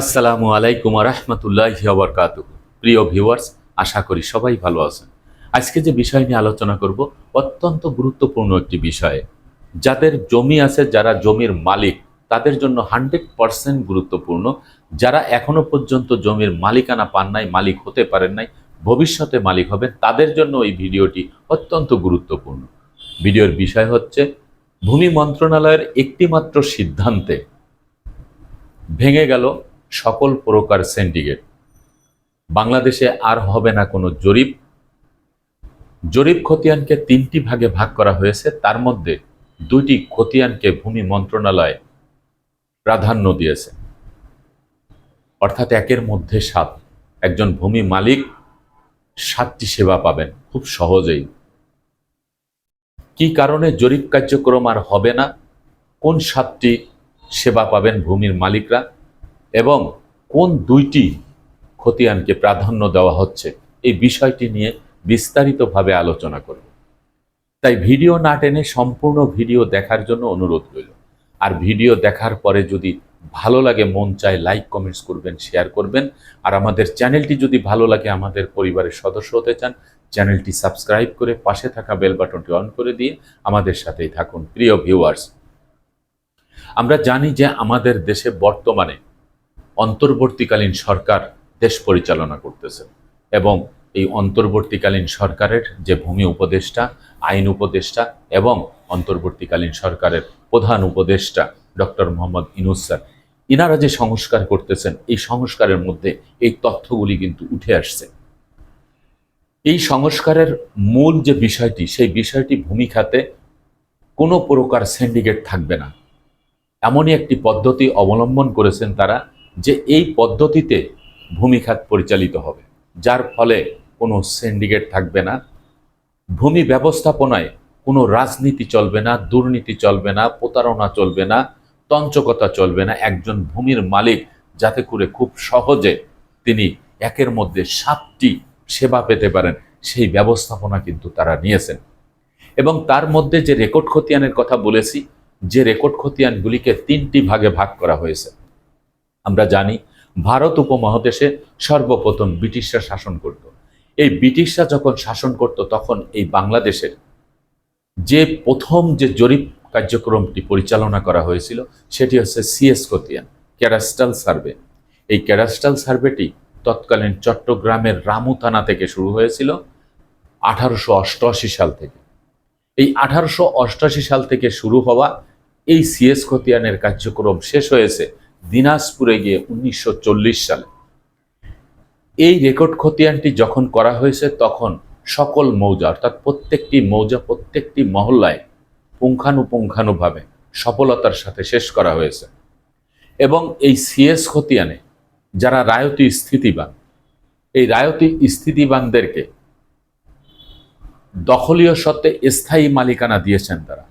আসসালামু আলাইকুম রহমতুল্লাহ বরকাত প্রিয় ভিউয়ার্স, আশা করি সবাই ভালো আছেন। আজকে যে বিষয় নিয়ে আলোচনা করব, অত্যন্ত গুরুত্বপূর্ণ একটি বিষয়। যাদের জমি আছে, যারা জমির মালিক, তাদের জন্য হান্ড্রেড পারসেন্ট গুরুত্বপূর্ণ। যারা এখনও পর্যন্ত জমির মালিকানা পান নাই, মালিক হতে পারেন নাই, ভবিষ্যতে মালিক হবেন, তাদের জন্য এই ভিডিওটি অত্যন্ত গুরুত্বপূর্ণ। ভিডিওর বিষয় হচ্ছে, ভূমি মন্ত্রণালয়ের একটিমাত্র সিদ্ধান্তে ভেঙে গেল সকল প্রকার সিন্ডিকেট বাংলাদেশে আর হবে না কোনো জরিপ। জরিপ খতিয়ানকে তিনটি ভাগে ভাগ করা হয়েছে। তার মধ্যে দুইটি খতিয়ানকে ভূমি মন্ত্রণালয় প্রাধান্য দিয়েছে। অর্থাৎ একের মধ্যে সাত। একজন ভূমি মালিক সাতটি সেবা পাবেন। খুব সহজেই। কি কারণে জরিপ কার্যক্রম আর হবে না? কোন সাতটি সেবা পাবেন ভূমির মালিকরা? এবং কোন দুইটি খতিয়ানকে প্রাধান্য দেওয়া হচ্ছে, এই বিষয়টি নিয়ে বিস্তারিতভাবে আলোচনা করব। তাই ভিডিও না টেনে সম্পূর্ণ ভিডিও দেখার জন্য অনুরোধ রইল। আর ভিডিও দেখার পরে যদি ভালো লাগে, মন চায়, লাইক, কমেন্টস করবেন, শেয়ার করবেন। আর আমাদের চ্যানেলটি যদি ভালো লাগে, আমাদের পরিবারের সদস্য হতে চান, চ্যানেলটি সাবস্ক্রাইব করে পাশে থাকা বেল বাটনটি অন করে দিয়ে আমাদের সাথেই থাকুন, প্রিয় ভিউয়ার্স। আমরা জানি যে আমাদের দেশে বর্তমানে অন্তর্বর্তীকালীন সরকার দেশ পরিচালনা করতেছে এবং এই অন্তর্বর্তীকালীন সরকারের যে ভূমি উপদেষ্টা, আইন উপদেষ্টা এবং অন্তর্বর্তীকালীন সরকারের প্রধান উপদেষ্টা ডক্টর মোহাম্মদ ইনুস স্যার, ইনারা যে সংস্কার করতেছেন, এই সংস্কারের মধ্যে এই তথ্যগুলি কিন্তু উঠে আসছে। এই সংস্কারের মূল যে বিষয়টি, সেই বিষয়টি ভূমি খাতে কোনো প্রকার সিন্ডিকেট থাকবে না। এমনই একটি পদ্ধতি অবলম্বন করেছেন তারা যে এই পদ্ধতিতে ভূমি খাত পরিচালিত হবে, যার ফলে কোনো সিন্ডিকেট থাকবে না, ভূমি ব্যবস্থাপনায় কোনো রাজনীতি চলবে না, দুর্নীতি চলবে না, প্রতারণা চলবে না, তঞ্চকতা চলবে না, একজন ভূমির মালিক যাতে করে খুব সহজে তিনি একের মধ্যে সাতটি সেবা পেতে পারেন, সেই ব্যবস্থাপনা কিন্তু তারা নিয়েছেন। এবং তার মধ্যে যে রেকর্ড খতিয়ানের কথা বলেছি, যে রেকর্ড খতিয়ানগুলিকে তিনটি ভাগে ভাগ করা হয়েছে। আমরা জানি ভারত উপমহাদেশে সর্বপ্রথম ব্রিটিশরা শাসন করত। এই ব্রিটিশরা যখন শাসন করত, তখন এই বাংলাদেশের যে প্রথম যে জরিপ কার্যক্রমটি পরিচালনা করা হয়েছিল, সেটি হচ্ছে সিএস খতিয়ান ক্যারাস্টাল সার্ভে এই ক্যারাস্টাল সার্ভেটি তৎকালীন চট্টগ্রামের রামু থানা থেকে শুরু হয়েছিল, আঠারোশো অষ্টআশি সাল থেকে। এই আঠারোশো অষ্টআশি সাল থেকে শুরু হওয়া এই সিএস খতিয়ানের কার্যক্রম শেষ হয়েছে দিনাজপুরে গিয়ে উনিশশো চল্লিশ সালে। এই রেকর্ড খতিয়ানটি যখন করা হয়েছে, তখন সকল মৌজা, অর্থাৎ প্রত্যেকটি মৌজা, প্রত্যেকটি মহল্লায় পুঙ্খানুপুঙ্খানুভাবে সফলতার সাথে শেষ করা হয়েছে। এবং এই সিএস খতিয়ানে যারা রায়তি স্থিতিবান, এই রায়তি স্থিতিবানদেরকে দখলীয় সত্ত্বে স্থায়ী মালিকানা দিয়েছেন তারা।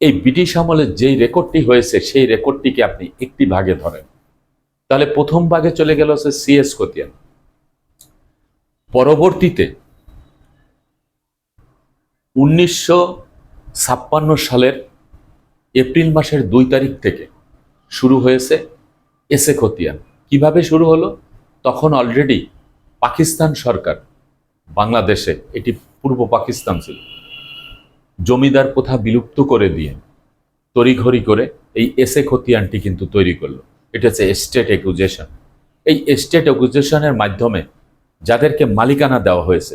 এই ব্রিটিশ আমলে যেই রেকর্ডটি হয়েছে, সেই রেকর্ডটিকে আপনি একটি ভাগে ধরেন। তাহলে প্রথম ভাগে চলে গেল হচ্ছে সিএস খতিয়ান পরবর্তীতে উনিশশো ছাপ্পান্ন সালের এপ্রিল মাসের দুই তারিখ থেকে শুরু হয়েছে এসে খতিয়ান কীভাবে শুরু হলো? তখন অলরেডি পাকিস্তান সরকার, বাংলাদেশে, এটি পূর্ব পাকিস্তান ছিল। জমিদার প্রথা বিলুপ্ত করে দিয়ে তড়িঘড়ি করে এই এসে খতিয়ানটি কিন্তু তৈরি করল। এটা হচ্ছে এস্টেট একুজেশন এই এস্টেট একুজেশনের মাধ্যমে যাদেরকে মালিকানা দেওয়া হয়েছে,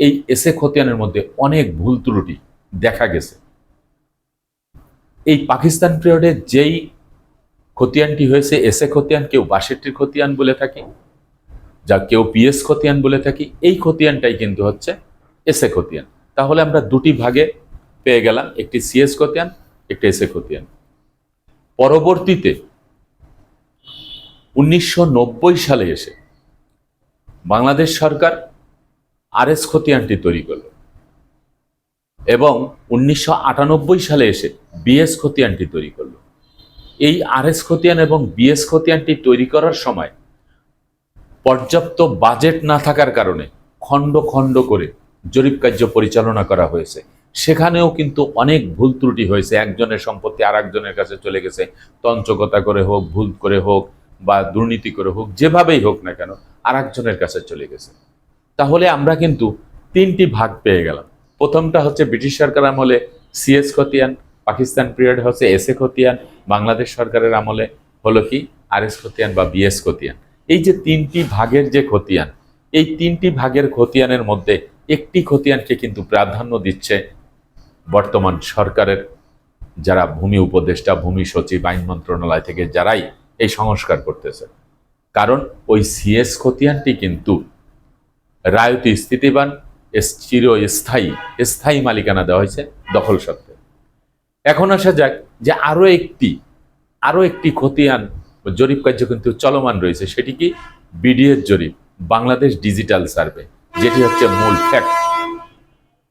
এই এসে খতিয়ানের মধ্যে অনেক ভুল ত্রুটি দেখা গেছে। এই পাকিস্তান পিরিয়ডে যেই খতিয়ানটি হয়েছে, এসে খতিয়ান, কেউ বাষট্টির খতিয়ান বলে থাকি, যা কেউ পিএস খতিয়ান বলে থাকি, এই খতিয়ানটাই কিন্তু হচ্ছে এসে খতিয়ান। তাহলে আমরা দুটি ভাগে পেয়ে গেলাম, একটি সিএস খতিয়ান একটি এসে খতিয়ান পরবর্তীতে উনিশশো নব্বই সালে এসে বাংলাদেশ সরকার আরএস খতিয়ানটি তৈরি করল এবং উনিশশো আটানব্বই সালে এসে বিএস খতিয়ানটি তৈরি করল। এই আরএস খতিয়ান এবং বিএস খতিয়ানটি তৈরি করার সময় পর্যাপ্ত বাজেট না থাকার কারণে খণ্ড খণ্ড করে জরিপ কার্য পরিচালনা করা হয়েছে। সেখানেও কিন্তু অনেক ভুল ত্রুটি হয়েছে। একজনের সম্পত্তি আর একজনের কাছে চলে গেছে। তঞ্চকতা করে হোক, ভুল করে হোক বা দুর্নীতি করে হোক, যেভাবেই হোক না কেন আর একজনের কাছে চলে গেছে। তাহলে আমরা কিন্তু তিনটি ভাগ পেয়ে গেলাম। প্রথমটা হচ্ছে ব্রিটিশ সরকার আমলে সিএস খতিয়ান, পাকিস্তান পিরিয়ড হচ্ছে এস এ খতিয়ান, বাংলাদেশ সরকারের আমলে হলো কি? আর এস খতিয়ান বা বিএস খতিয়ান। এই যে তিনটি ভাগের যে খতিয়ান, এই তিনটি ভাগের খতিয়ানের মধ্যে একটি খতিয়ানকে কিন্তু প্রাধান্য দিচ্ছে বর্তমান সরকারের যারা ভূমি উপদেষ্টা, ভূমি সচিব, আইন মন্ত্রণালয় থেকে যারাই এই সংস্কার করতেছে। কারণ ওই সিএস খতিয়ানটি কিন্তু রায়তি স্থিতিবান চিরস্থায়ী, স্থায়ী মালিকানা দেওয়া হয়েছে দখল সত্ত্বে। এখন আসা যাক যে আরও একটি আরও একটি খতিয়ান জরিপ কার্য কিন্তু চলমান রয়েছে, সেটি কি বিডিএস জরিপ, বাংলাদেশ ডিজিটাল সার্ভে, যেটি হচ্ছে মূল ফ্যাক্ট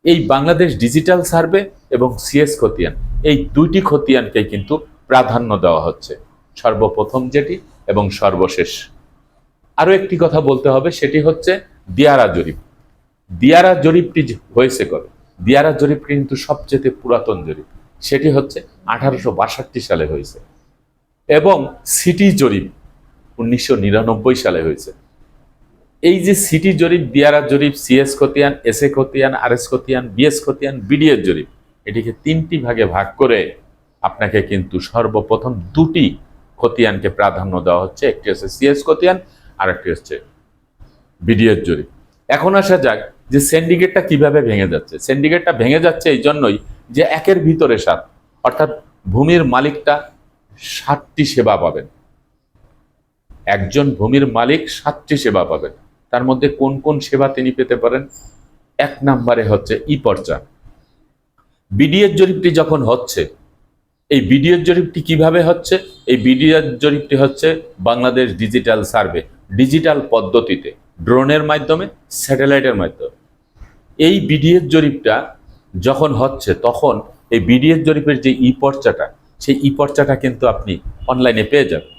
এই বাংলাদেশ ডিজিটাল সার্ভে এবং সিএস খতিয়ান, এই দুইটি খতিয়ানকে কিন্তু প্রাধান্য দেওয়া হচ্ছে। সর্বপ্রথম যেটি এবং সর্বশেষ। আরও একটি কথা বলতে হবে, সেটি হচ্ছে দিয়ারা জরিপ। দিয়ারা জরিপটি হয়েছে কবে? দিয়ারা জরিপ কিন্তু সবচেয়ে পুরাতন জরিপ। সেটি হচ্ছে আঠারোশো বাষট্টি সালে হয়েছে। এবং সিটি জরিপ উনিশশো নিরানব্বই সালে হয়েছে। এই যে সিটি জরিপ, দিয়ারা জরিপ, সিএস খতিয়ান এস এ খতিয়ান আর এস খতিয়ান, বিএস খতিয়ান বিডিএস জরিপ, এটিকে তিনটি ভাগে ভাগ করে আপনাকে কিন্তু সর্বপ্রথম দুটি খতিয়ানকে প্রাধান্য দেওয়া হচ্ছে। একটি হচ্ছে সিএস খতিয়ান আর একটি হচ্ছে বিডিএস জরিপ। এখন আসা যাক যে সিন্ডিকেটটা কীভাবে ভেঙে যাচ্ছে। সিন্ডিকেটটা ভেঙে যাচ্ছে এই জন্যই যে একের ভিতরে সাত, অর্থাৎ ভূমির মালিকটা সাতটি সেবা পাবেন। একজন ভূমির মালিক সাতটি সেবা পাবেন। তার মধ্যে কোন কোন সেবা তিনি পেতে পারেন? এক নম্বরে হচ্ছে ই পর্চা। বিডিএস জরিপটি যখন হচ্ছে, এই বিডিএর জরিপটি কীভাবে হচ্ছে? এই বিডিএর জরিপটি হচ্ছে বাংলাদেশ ডিজিটাল সার্ভে, ডিজিটাল পদ্ধতিতে, ড্রোনের মাধ্যমে, স্যাটেলাইটের মাধ্যমে। এই বিডিএর জরিপটা যখন হচ্ছে, তখন এই বিডিএস জরিপের যে ই পর্চাটা, সেই ই পর্চাটা কিন্তু আপনি অনলাইনে পেয়ে যাবেন।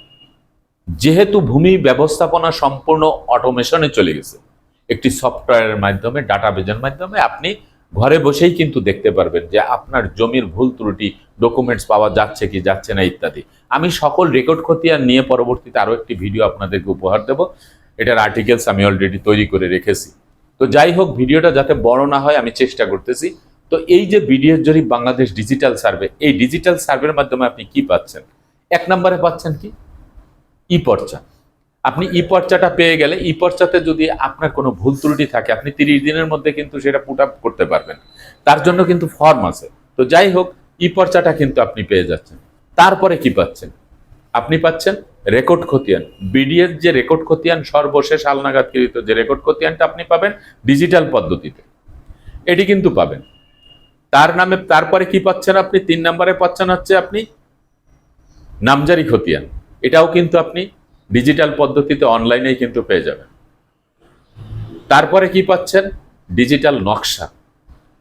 যেহেতু ভূমি ব্যবস্থাপনা সম্পূর্ণ অটোমেশনে চলে গেছে, একটি সফটওয়্যারের মাধ্যমে ডাটাবেজের মাধ্যমে আপনি ঘরে বসেই কিন্তু দেখতে পারবেন যে আপনার জমির ভুল ত্রুটি ডকুমেন্টস পাওয়া যাচ্ছে কি যাচ্ছে না ইত্যাদি। আমি সকল রেকর্ড খতিয়ান নিয়ে পরবর্তীতে আরও একটি ভিডিও আপনাদেরকে উপহার দেব। এটার আর্টিকেলস আমি অলরেডি তৈরি করে রেখেছি। তো যাই হোক ভিডিওটা যাতে বড় না হয়, আমি চেষ্টা করতেছি। তো এই যে বিডিএস জরিপ বাংলাদেশ ডিজিটাল সার্ভে এই ডিজিটাল সার্ভের মাধ্যমে আপনি কি পাচ্ছেন? এক নম্বরে পাচ্ছেন কি? ই পর্চা। আপনি ই পর্চাটা পেয়ে গেলে ই পর্চাতে যদি আপনার কোনো ভুল ত্রুটি থাকে, আপনি তিরিশ দিনের মধ্যে কিন্তু সেটা পুট আপ করতে পারবেন। তার জন্য কিন্তু ফর্ম আছে। তো যাই হোক, ই পর্চাটা কিন্তু আপনি পেয়ে যাচ্ছেন। তারপরে কি পাচ্ছেন? আপনি পাচ্ছেন রেকর্ড খতিয়ান। বিডিএস যে রেকর্ড খতিয়ান, সর্বশেষ হালনাগাদকৃত যে রেকর্ড খতিয়ানটা আপনি পাবেন ডিজিটাল পদ্ধতিতে। এটি কিন্তু পাবেন। তার নামে, তারপরে কি পাচ্ছেন আপনি? তিন নম্বরে পাচ্ছেন হচ্ছে আপনি নামজারি খতিয়ান। এটাও কিন্তু আপনি ডিজিটাল পদ্ধতিতে অনলাইনেই কিন্তু পেয়ে যাবেন। তারপরে কি পাচ্ছেন? ডিজিটাল নকশা।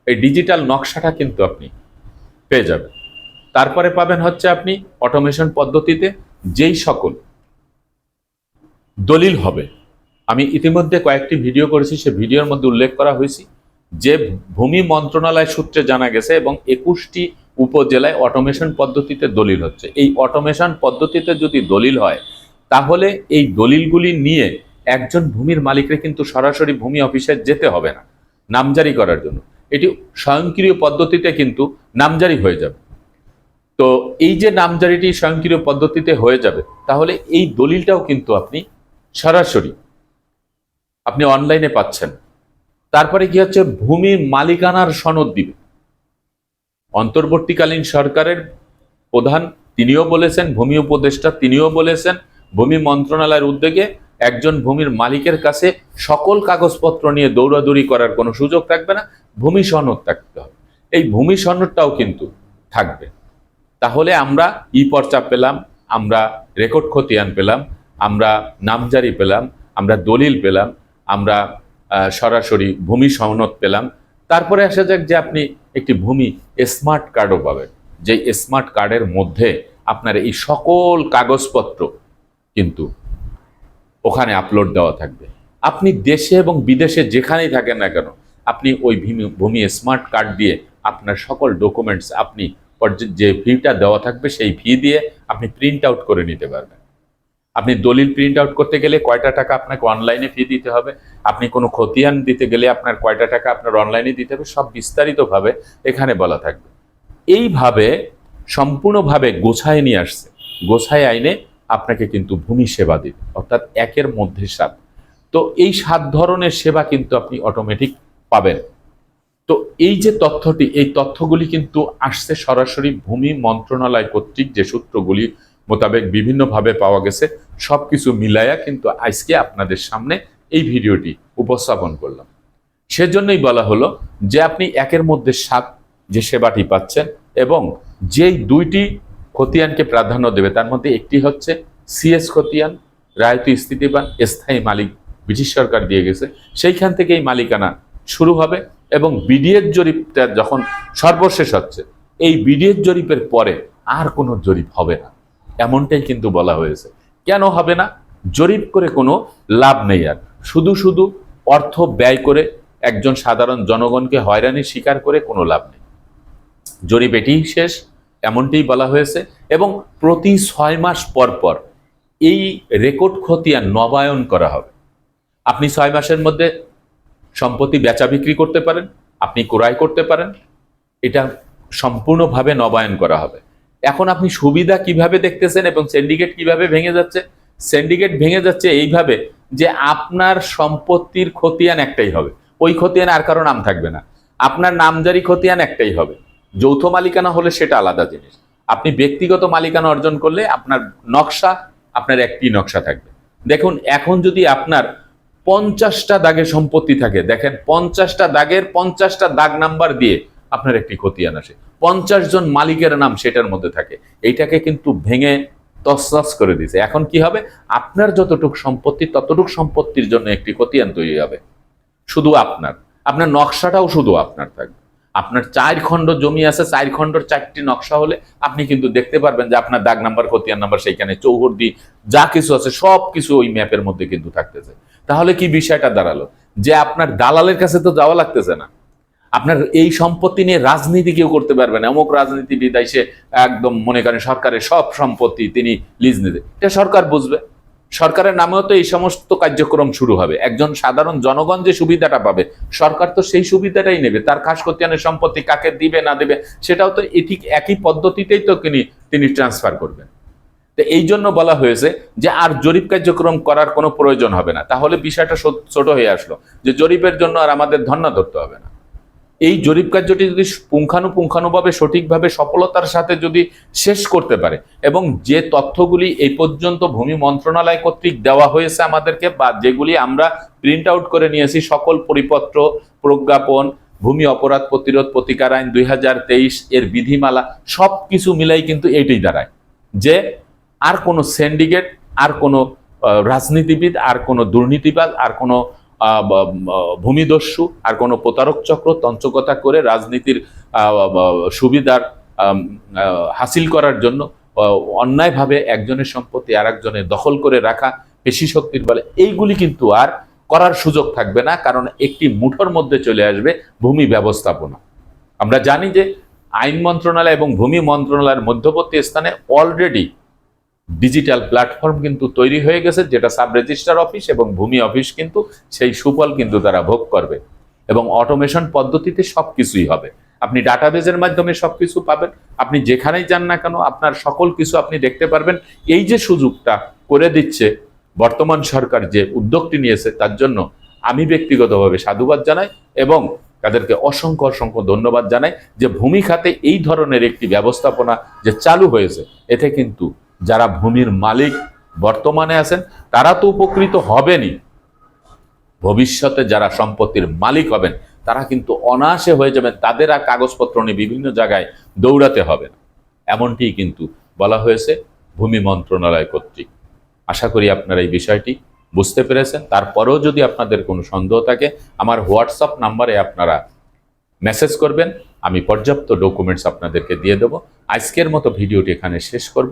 এই ডিজিটাল নকশাটা কিন্তু আপনি পেয়ে যাবেন। তারপরে পাবেন হচ্ছে আপনি অটোমেশন পদ্ধতিতে যেই সকল দলিল হবে। আমি ইতিমধ্যে কয়েকটি ভিডিও করেছি, সে ভিডিওর মধ্যে উল্লেখ করা হয়েছে যে ভূমি মন্ত্রণালয় সূত্রে জানা গেছে এবং একুশটি উপজেলায় অটোমেশন পদ্ধতিতে দলিল হচ্ছে। এই অটোমেশন পদ্ধতিতে যদি দলিল হয়, তাহলে এই দলিলগুলি নিয়ে একজন ভূমির মালিকরে কিন্তু সরাসরি ভূমি অফিসে যেতে হবে না, নামজারি করার জন্য। এটি স্বয়ংক্রিয় পদ্ধতিতে কিন্তু নামজারি হয়ে যাবে। তো এই যে নামজারিটি স্বয়ংক্রিয় পদ্ধতিতে হয়ে যাবে, তাহলে এই দলিলটাও কিন্তু আপনি সরাসরি আপনি অনলাইনে পাচ্ছেন। তারপরে কি হচ্ছে? ভূমি মালিকানার সনদ দিবে। অন্তর্বর্তীকালীন সরকারের প্রধান তিনিও বলেছেন, ভূমি উপদেষ্টা তিনিও বলেছেন, ভূমি মন্ত্রণালয়ের উদ্যোগে একজন ভূমির মালিকের কাছে সকল কাগজপত্র নিয়ে দৌড়াদৌড়ি করার কোনো সুযোগ থাকবে না, ভূমি সনদ থাকতে হবে। এই ভূমি সনদটাও কিন্তু থাকবে। তাহলে আমরা ই পর্চা পেলাম, আমরা রেকর্ড খতিয়ান পেলাম, আমরা নামজারি পেলাম, আমরা দলিল পেলাম, আমরা সরাসরি ভূমি সনদ পেলাম তারপরে আসা যাক যে আপনি একটি ভূমি স্মার্ট কার্ডও পাবেন। যে স্মার্ট কার্ডের মধ্যে আপনার এই সকল কাগজপত্র কিন্তু ওখানে আপলোড দেওয়া থাকবে। আপনি দেশে এবং বিদেশে যেখানেই থাকেন না কেন, আপনি ওই ভূমি ভূমি স্মার্ট কার্ড দিয়ে আপনার সকল ডকুমেন্টস আপনি যে ফিটা দেওয়া থাকবে সেই ফি দিয়ে আপনি প্রিন্ট আউট করে নিতে পারবেন। আপনি দলিল প্রিন্ট আউট করতে গেলে কয়টা টাকা আপনাকে অনলাইনে ফি দিতে হবে? আপনি কোনো খতিয়ান দিতে গেলে আপনার কয়টা টাকা আপনার অনলাইনে দিতে হবে? সব বিস্তারিতভাবে এখানে বলা থাকবে। এইভাবে সম্পূর্ণভাবে গোছায় নিয়ে আসছে। গোছায় আইনে আপনাকে কিন্তু ভূমি সেবা দিবে, অর্থাৎ একের মধ্যে সাত। তো এই সাত ধরনের সেবা কিন্তু আপনি অটোমেটিক পাবেন। তো এই যে তথ্যটি, এই তথ্যগুলি কিন্তু আসছে সরাসরি ভূমি মন্ত্রণালয় কর্তৃক যে সূত্রগুলি মোতাবেক বিভিন্নভাবে পাওয়া গেছে। সবকিছু মিলাইয়া কিন্তু আজকে আপনাদের সামনে এই ভিডিওটি উপস্থাপন করলাম। সেজন্যই বলা হলো যে আপনি একের মধ্যে সাত যে সেবাটি পাচ্ছেন এবং যেই দুইটি খতিয়ানকে প্রাধান্য দেবে, তার মধ্যে একটি হচ্ছে সিএস খতিয়ান, রায়তী স্থিতিবান, স্থায়ী মালিক, ব্রিটিশ সরকার দিয়ে গেছে। সেইখান থেকে এই মালিকানা শুরু হবে এবং বিডিএর জরিপটা যখন সর্বশেষ হচ্ছে, এই বিডিএর জরিপের পরে আর কোনো জরিপ হবে না। এমনটাই কিন্তু বলা হয়েছে। কেন হবে না? জরিপ করে কোনো লাভ নেই আর। শুধু শুধু অর্থ ব্যয় করে একজন সাধারণ জনগণকে হয়রানির শিকার করে কোনো লাভ নেই। জরিপ এটিই শেষ, এমনটিই বলা হয়েছে এবং প্রতি ছয় মাস পর পর এই রেকর্ড খতিয়ান নবায়ন করা হবে। আপনি ছয় মাসের মধ্যে সম্পত্তি বেচা বিক্রি করতে পারেন, আপনি ক্রয় করতে পারেন, এটা সম্পূর্ণভাবে নবায়ন করা হবে। এখন আপনি সুবিধা কীভাবে দেখতেছেন এবং সিন্ডিকেট কীভাবে ভেঙে যাচ্ছে? সিন্ডিকেট ভেঙে যাচ্ছে এইভাবে যে আপনার সম্পত্তির খতিয়ান একটাই হবে। ওই খতিয়ান আর কারও নাম থাকবে না। আপনার নামজারি খতিয়ান একটাই হবে। যৌথ মালিকানা হলে সেটা আলাদা জিনিস। আপনি ব্যক্তিগত মালিকানা অর্জন করলে আপনার নকশা, আপনার একটি নকশা থাকবে। দেখুন, এখন যদি আপনার পঞ্চাশটা দাগের সম্পত্তি থাকে, দেখেন, পঞ্চাশটা দাগের পঞ্চাশটা দাগ নাম্বার দিয়ে আপনার একটি খতিয়ান আসে। পঞ্চাশ জন মালিকের নাম সেটার মধ্যে থাকে। এইটাকে কিন্তু ভেঙে তসনস করে দিছে এখন কি হবে? আপনার যতটুক সম্পত্তি, ততটুক সম্পত্তির জন্য একটি খতিয়ান তৈরি হবে। শুধু আপনার। আপনার নকশাটাও শুধু আপনার থাকবে। আপনার চার খণ্ড জমি আছে, চার খণ্ডর চারটি নকশা হলে আপনি কিন্তু দেখতে পারবেন যে আপনার দাগ নাম্বার, খতিয়ান নাম্বার সেইখানে চৌহদ্দি যা কিছু আছে, সব কিছু ওই ম্যাপের মধ্যে কিন্তু থাকতেছে। তাহলে কি বিষয়টা দাঁড়াল? যে আপনার দালালের কাছে তো যাওয়া লাগতেছে না। আপনার এই সম্পত্তি নিয়ে রাজনীতি কেউ করতে পারবে না। অমুক রাজনীতিবিদ এসে একদম মনে করেন সরকারের সব সম্পত্তি তিনি লিজ নিতে। এটা সরকার বুঝবে। সরকারের নামেও তো এই সমস্ত কার্যক্রম শুরু হবে। একজন সাধারণ জনগণ যে সুবিধাটা পাবে, সরকার তো সেই সুবিধাটাই নেবে। তার খাস খতিয়ানের সম্পত্তি কাকে দিবে, না দেবে, সেটাও তো ঠিক একই পদ্ধতিতেই তো তিনি তিনি ট্রান্সফার করবেন। তো এই জন্য বলা হয়েছে যে আর জরিপ কার্যক্রম করার কোনো প্রয়োজন হবে না। তাহলে বিষয়টা ছোট হয়ে আসলো যে জরিপের জন্য আর আমাদের ধর্ণা ধরতে হবে না। এই জরিপ কার্যটি যদি পুঙ্খানুপুঙ্খানুভাবে সঠিকভাবে সফলতার সাথে যদি শেষ করতে পারে এবং যে তথ্যগুলি এই পর্যন্ত ভূমি মন্ত্রণালয় কর্তৃক দেওয়া হয়েছে আমাদেরকে বা যেগুলি আমরা প্রিন্ট আউট করে নিয়েছি, সকল পরিপত্র, প্রজ্ঞাপন, ভূমি অপরাধ প্রতিরোধ প্রতিকার আইন দুই হাজার তেইশ এর বিধিমালা সব কিছু মিলাই কিন্তু এইটাই দাঁড়ায় যে আর কোনো সিন্ডিকেট আর কোনো রাজনীতিবিদ, আর কোনো দুর্নীতিবাদ আর কোনো ভূমিদস্যু আর কোনো প্রতারক চক্র তঞ্চকতা করে রাজনীতির সুবিধার হাসিল করার জন্য অন্যায়ভাবে একজনের সম্পত্তি আর একজনের দখল করে রাখা, পেশি শক্তির বলে, এইগুলি কিন্তু আর করার সুযোগ থাকবে না, কারণ একটি মুঠোর মধ্যে চলে আসবে ভূমি ব্যবস্থাপনা। আমরা জানি যে আইন মন্ত্রণালয় এবং ভূমি মন্ত্রণালয়ের মধ্যবর্তী স্থানে অলরেডি ডিজিটাল প্ল্যাটফর্ম কিন্তু তৈরি হয়ে গেছে, যেটা সাব রেজিস্ট্রার অফিস এবং ভূমি অফিস কিন্তু সেই সুফল কিন্তু তারা ভোগ করবে। এবং অটোমেশন পদ্ধতিতে সব কিছুই হবে। আপনি ডাটাবেজের মাধ্যমে সব কিছু পাবেন। আপনি যেখানেই যান না কেন, আপনার সকল কিছু আপনি দেখতে পারবেন। এই যে সুযোগটা করে দিচ্ছে বর্তমান সরকার যে উদ্যোগটি নিয়েছে, তার জন্য আমি ব্যক্তিগতভাবে সাধুবাদ জানাই এবং তাদেরকে অসংখ্য অসংখ্য ধন্যবাদ জানাই যে ভূমি খাতে এই ধরনের একটি ব্যবস্থাপনা যে চালু হয়েছে, এতে কিন্তু যারা ভূমির মালিক বর্তমানে আছেন, তারা তো উপকৃত হবেনই। ভবিষ্যতে যারা সম্পত্তির মালিক হবেন, তারা কিন্তু অনায়াসে হয়ে যাবেন। তাদের আর কাগজপত্র নিয়ে বিভিন্ন জায়গায় দৌড়াতে হবে না। এমনটি কিন্তু বলা হয়েছে ভূমি মন্ত্রণালয় কর্তৃক। আশা করি আপনারা এই বিষয়টি বুঝতে পেরেছেন। তারপরেও যদি আপনাদের কোনো সন্দেহ থাকে, আমার হোয়াটসঅ্যাপ নাম্বারে আপনারা মেসেজ করবেন। আমি পর্যাপ্ত ডকুমেন্টস আপনাদেরকে দিয়ে দেবো। আজকের মতো ভিডিওটি এখানে শেষ করব।